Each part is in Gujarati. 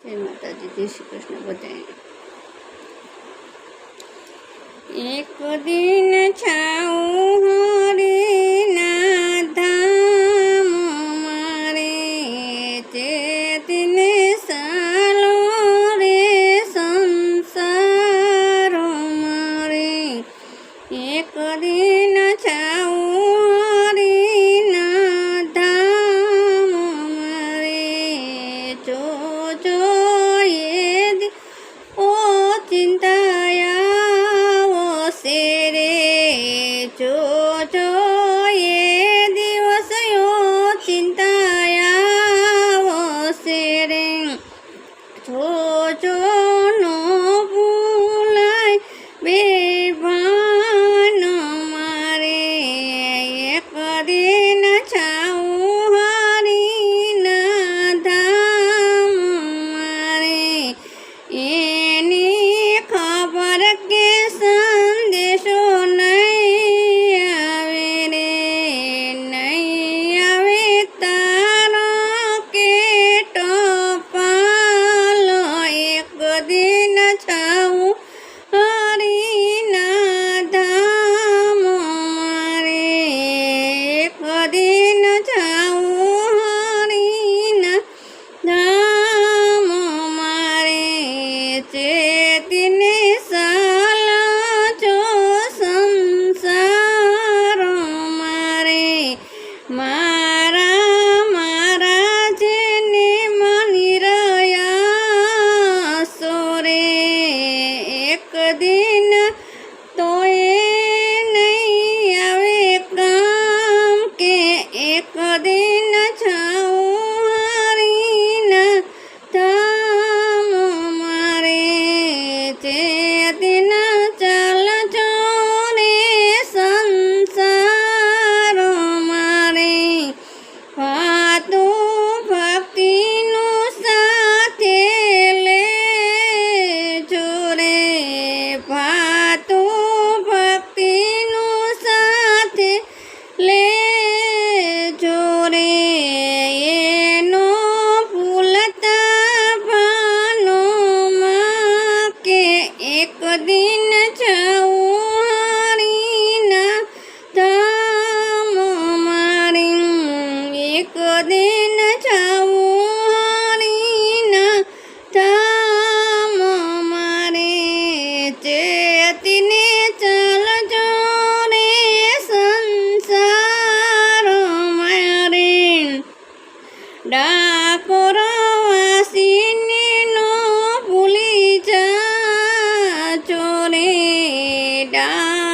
જય માતાજી જય શ્રી કૃષ્ણ બધાને એક દિન છાઉં હરે ના ધામ મારે.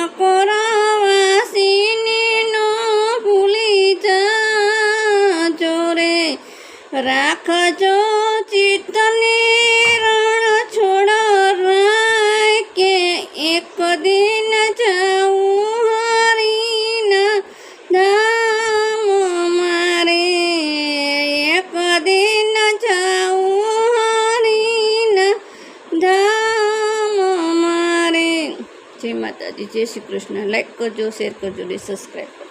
કોરાવાસીની નો ભૂલી જાજો રે. રાખજો ચિત્તની રણ છોડ રાય કે એક દિન જય માતાજી જય શ્રી કૃષ્ણ. લાઈક કરજો શેર કરજો ને સબસ્ક્રાઈબ કરજો.